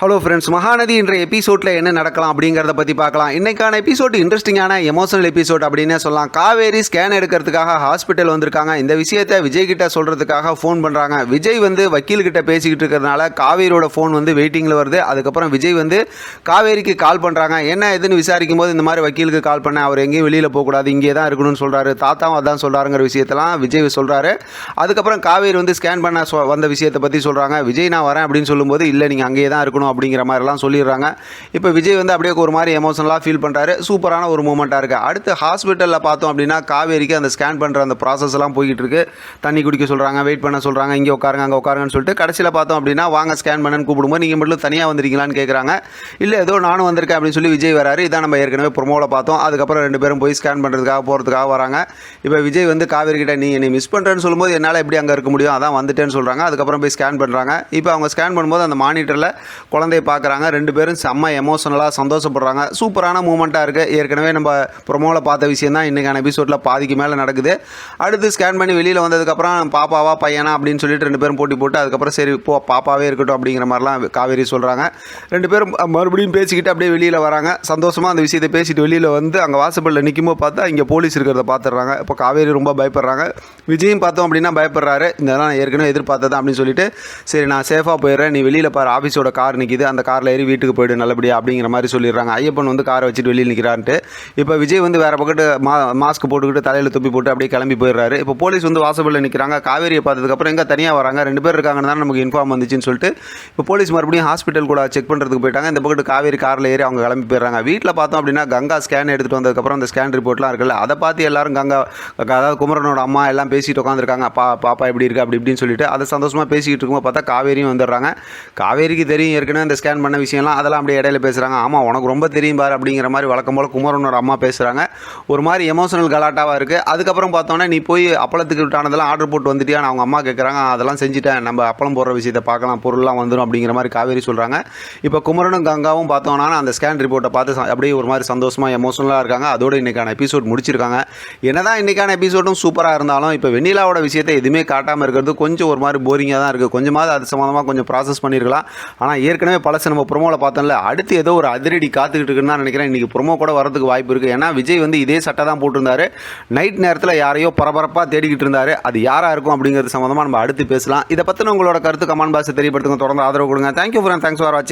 Hello friends Mahanadi என்ற எபிசோடில் என்ன நடக்கலாம் அப்படிங்கிறத பற்றி பார்க்கலாம். இன்றைக்கான எபிசோட் இன்ட்ரெஸ்டிங்கான எமோஷனல் எபிசோட் அப்படின்னே சொல்லலாம். காவேரி ஸ்கேன் எடுக்கிறதுக்காக ஹாஸ்பிட்டல் வந்திருக்காங்க. இந்த விஷயத்தை விஜய் கிட்ட சொல்கிறதுக்காக ஃபோன் பண்ணுறாங்க விஜய் வந்து வக்கீல் கிட்ட பேசிக்கிட்டு இருக்கிறதுனால காவேரியோட ஃபோன் வந்து வெயிட்டிங்கில் வருது. அதுக்கப்புறம் விஜய் வந்து காவேரிக்கு கால் பண்ணுறாங்க என்ன எதுன்னு விசாரிக்கும் போது இந்த மாதிரி வக்கீலுக்கு கால் பண்ண அவர் எங்கேயும் வெளியில் போகக்கூடாது இங்கே தான் இருக்கணும்னு சொல்கிறாரு தாத்தாவும் அதான் சொல்கிறாருங்கிற விஷயத்தெல்லாம் விஜய் சொல்கிறாரு அதுக்கப்புறம் காவேரி வந்து ஸ்கேன் பண்ண சொ- வந்த விஷயத்தை பற்றி சொல்கிறாங்க விஜய் நான் வரேன் அப்படின்னு சொல்லும்போது இல்லை நீங்கள் அங்கேயே தான் இருக்கணும். அப்படிங்கிற மாதிரிலாம் சொல்லிடுறாங்க. இப்போ விஜய் வந்து அப்படியே ஒரு மாதிரி எமோஷனலாக ஃபீல் பண்ணுறாரு சூப்பரான ஒரு மூமெண்ட்டாக இருக்குது அடுத்து ஹாஸ்பிட்டலில் பார்த்தோம் அப்படின்னா காவேரிக்கு அந்த ஸ்கேன் பண்ணுற அந்த ப்ராசஸ்லாம் எல்லாம் போய்கிட்டு இருக்கு. தண்ணி குடிக்க சொல்கிறாங்க வெயிட் பண்ண சொல்கிறாங்க இங்கே உட்காருங்க அங்கே உட்காருங்கன்னு சொல்லிட்டு கடைசியில் பார்த்தோம் அப்படின்னா வாங்க ஸ்கேன் பண்ணன்னு கூப்பிடும்போது நீங்கள் மட்டும் தனியாக வந்திருக்கீங்களான்னு கேட்குறாங்க இல்லை ஏதோ நானும் வந்திருக்கேன் அப்படின்னு சொல்லி விஜய் வராரு. இதான் நம்ம ஏற்கனவே ப்ரொமோவில் பார்த்தோம். அதுக்கப்புறம் ரெண்டு பேரும் போய் ஸ்கேன் பண்ணுறதுக்காக போகிறதுக்காக வராங்க. இப்போ விஜய் வந்து காவேரி கிட்ட நீ என்னை மிஸ் பண்ணுறேன்னு சொல்லும்போது என்னால் எப்படி அங்கே இருக்க முடியும்? அதான் வந்துட்டேன்னு சொல்கிறாங்க அதுக்கப்புறம் போய் ஸ்கேன் பண்ணுறாங்க இப்போ அவங்க ஸ்கேன் பண்ணும்போது அந்த மானிட்டரில் குழந்தைய பார்க்குறாங்க. ரெண்டு பேரும் செம்ம எமோஷனலாக சந்தோஷப்படுறாங்க. சூப்பரான மூமெண்ட்டாக இருக்குது ஏற்கனவே நம்ம ப்ரொமோவில் பார்த்த விஷயம் தான் இன்றைக்கான எபிசோடில் பாதிக்கு மேலே நடக்குது. அடுத்து ஸ்கேன் பண்ணி வெளியில் வந்ததுக்கப்புறம் பாப்பாவா பையனா அப்படின்னு சொல்லிட்டு ரெண்டு பேரும் போட்டி போட்டு அதுக்கப்புறம் சரி போ பாப்பாவே இருக்கட்டும் அப்படிங்கிற மாதிரிலாம் காவேரி சொல்கிறாங்க ரெண்டு பேரும் மறுபடியும் பேசிக்கிட்டு அப்படியே வெளியில் வராங்க. சந்தோஷமாக அந்த விஷயத்தை பேசிட்டு வெளியில் வந்து அங்கே வாசப்படில் நிற்கும்போது பார்த்தா இங்கே போலீஸ் இருக்கிறத பார்த்துடுறாங்க இப்போ காவேரி ரொம்ப பயப்படுறாங்க. விஜயும் பார்த்தோம் அப்படின்னா பயப்படுறாரு. இதெல்லாம் நான் ஏற்கனவே எதிர்பார்த்ததா அப்படின்னு சொல்லிட்டு சரி நான் சேஃபாக போயிடுறேன். நீ வெளியில் பாரு ஆஃபீஸோட கார் நிற்க நிற்கிது அந்த காரில் ஏறி வீட்டுக்கு போய்டு நல்லபடியா அப்படிங்கிற மாதிரி சொல்லிடுறாங்க. ஐயப்பன் வந்து காரை வச்சுட்டு வெளியில் நிற்கிறான்ட்டு இப்போ விஜய் வந்து வேறு பக்கத்து மா மாஸ்க் போட்டுக்கிட்டு தலையில் துப்பி போட்டு அப்படியே கிளம்பி போயிடுறாரு. இப்போ போலீஸ் வந்து வாசப்படில் நிற்கிறாங்க காவேரியை பார்த்ததுக்கப்புறம் எங்கே தனியாக வராங்க? ரெண்டு பேர் இருக்காங்கன்னு தான் நமக்கு இன்ஃபார்ம் வந்துச்சுன்னு சொல்லிட்டு இப்போ போலீஸ் மறுபடியும் ஹாஸ்பிட்டல் கூட செக் பண்ணுறதுக்கு போயிட்டாங்க. இந்த பக்கத்து காவேரி காரில் ஏறி அவங்க கிளம்பி போயிடுறாங்க. வீட்டில் பார்த்தோம் அப்படின்னா கங்கா ஸ்கேன் எடுத்துகிட்டு வந்ததுக்கப்புறம் அந்த ஸ்கேன் ரிப்போர்ட்லாம் இருக்குல்ல அதை பார்த்து எல்லாரும் கங்கா அதாவது குமரனோட அம்மா எல்லாம் பேசிட்டு உட்காந்துருக்காங்க பா பாப்பா எப்படி இருக்கு? அப்படி இப்படின்னு சொல்லிட்டு அதை சந்தோஷமாக பேசிக்கிட்டு இருக்கும்போது பார்த்தா காவேரியும் வந்துடுறாங்க. காவேரிக்கு தெரியும் ஏற்கனவே அந்த ஸ்கேன் பண்ண விஷயம்லாம் அதெல்லாம் அப்படியே இடையில பேசுகிறாங்க ஆமாம் உனக்கு ரொம்ப தெரியும் பாரு அப்படிங்கிற மாதிரி வழக்கம் போல் குமரனோட அம்மா பேசுகிறாங்க ஒரு மாதிரி எமோஷனல் கலாட்டாவாக இருக்குது அதுக்கப்புறம் பார்த்தோன்னே நீ போய் அப்பளத்துக்கு விட்டானதெல்லாம் ஆர்டர் போட்டு வந்துட்டியான்னு அவங்க அம்மா கேட்குறாங்க அதெல்லாம் செஞ்சுட்டேன். நம்ம அப்பளம் போடுற விஷயத்தை பார்க்கலாம். பொருள்லாம் வந்துடும் அப்படிங்கிற மாதிரி காவேரி சொல்கிறாங்க இப்போ குமரனும் கங்காவும் பார்த்தோன்னா அந்த ஸ்கேன் ரிப்போர்ட்டை பார்த்து அப்படியே ஒரு மாதிரி சந்தோஷமாக எமோஷனலாக இருக்காங்க. அதோட இன்னைக்கான எபிசோட் முடிச்சிருக்காங்க. என்னதான் இன்றைக்கான எபிசோடும் சூப்பராக இருந்தாலும் இப்போ வெண்ணிலாவோட விஷயத்தை எதுவுமே காட்டாமல் இருக்கிறது கொஞ்சம் ஒரு மாதிரி போரிங்காக தான் இருக்குது கொஞ்சமாவது அது சம்மந்தமாக கொஞ்சம் ப்ராசஸ் பண்ணியிருக்கலாம் ஆனால் இயற்கை ஏற்கனவே பழசு நம்ம ப்ரொமோவில் பார்த்தோம்ல அடுத்து ஏதோ ஒரு அதிரடி காத்துக்கிட்டு இருக்குன்னு தான் நினைக்கிறேன். இன்றைக்கி ப்ரொமோ கூட வரதுக்கு வாய்ப்பு இருக்குது ஏன்னா விஜய் வந்து இதே சட்டை தான் போட்டிருந்தாரு. நைட் நேரத்தில் யாரையோ பரபரப்பாக தேடிக்கிட்டு இருந்தாரு. அது யாராக இருக்கும் அப்படிங்கிறது சம்மந்தமாக நம்ம அடுத்து பேசலாம். இதை பற்றின உங்களோட கருத்து கமெண்ட் பாக்ஸ் தெரியப்படுத்துங்க. தொடர்ந்து ஆதரவு கொடுங்க. தேங்க்யூ ஃபார் தேங்க்ஸ் ஃபார் வாட்சிங்